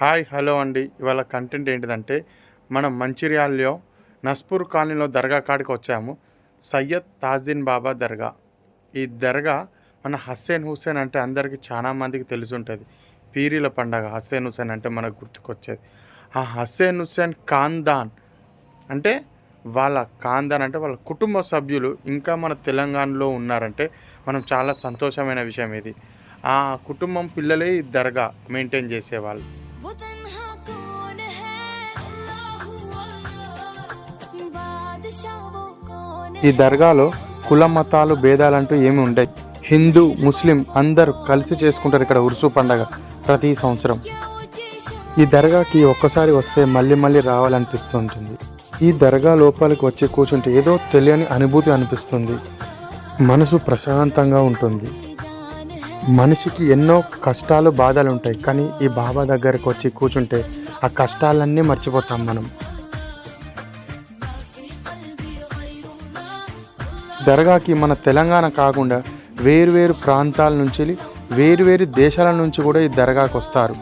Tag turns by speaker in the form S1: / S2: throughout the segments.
S1: Hi hello అండి. ఇవాళ content ఏంటిదంటే మనం మంచిర్యాలలో నస్పూర్ కాలనీలో దర్గా కాడికి వచ్చాము. సయ్యద్ తాజీన్ బాబా దర్గా. ఈ దర్గా మన హస్సేన్ హుస్సేన్ అంటే అందరికీ చాలా మందికి తెలిసి ఉంటుంది పీరీల పండగ హస్సేన్ హుస్సేన్ అంటే మనకు గుర్తుకొచ్చేది. ఆ హస్సేన్ హుస్సేన్ ఖాందాన్ అంటే వాళ్ళ ఖాందాన్ అంటే వాళ్ళ కుటుంబ సభ్యులు ఇంకా మన తెలంగాణలో ఉన్నారంటే మనం చాలా సంతోషమైన విషయం ఇది. ఆ కుటుంబం పిల్లలే ఈ దర్గా మెయింటైన్ చేసేవాళ్ళు. ఈ దర్గాలో కుల మతాలు భేదాలంటూ ఏమి ఉండవు హిందూ ముస్లిం అందరూ కలిసి చేసుకుంటారు ఇక్కడ ఉరుసు పండగ ప్రతి సంవత్సరం. ఈ దర్గాకి ఒక్కసారి వస్తే మళ్ళీ మళ్ళీ రావాలనిపిస్తూ ఉంటుంది ఈ దర్గా లోపలికి వచ్చి కూర్చుంటే ఏదో తెలియని అనుభూతి అనిపిస్తుంది. మనసు ప్రశాంతంగా ఉంటుంది. మనిషికి ఎన్నో కష్టాలు బాధలు ఉంటాయి. కానీ ఈ బాబా దగ్గరకు వచ్చి కూర్చుంటే ఆ కష్టాలన్నీ మర్చిపోతాం మనం. దర్గాకి మన తెలంగాణ కాకుండా వేరువేరు ప్రాంతాల నుంచి వేరువేరు దేశాల నుంచి కూడా ఈ దర్గాకి వస్తారు.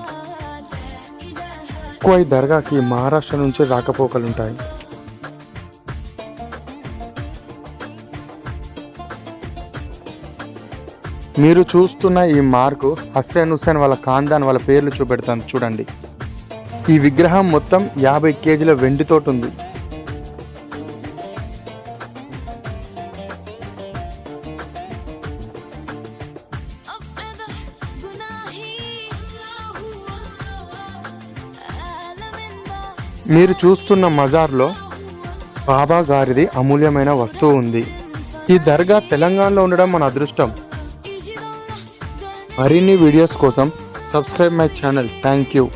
S1: ఎక్కువ ఈ దర్గాకి మహారాష్ట్ర నుంచి రాకపోకలు ఉంటాయి. మీరు చూస్తున్న ఈ మార్కు హస్సేన్ హుస్సేన్ వాళ్ళ ఖాందాన్ వాళ్ళ పేర్లు చూపెడతాను చూడండి. ఈ విగ్రహం మొత్తం యాభై కేజీల వెండితోటి ఉంది. మీరు చూస్తున్న మజార్లో బాబా గారిది అమూల్యమైన వస్తువు ఉంది. ఈ దర్గా తెలంగాణలో ఉండడం మన అదృష్టం. మరిన్ని వీడియోస్ కోసం subscribe my channel. Thank you.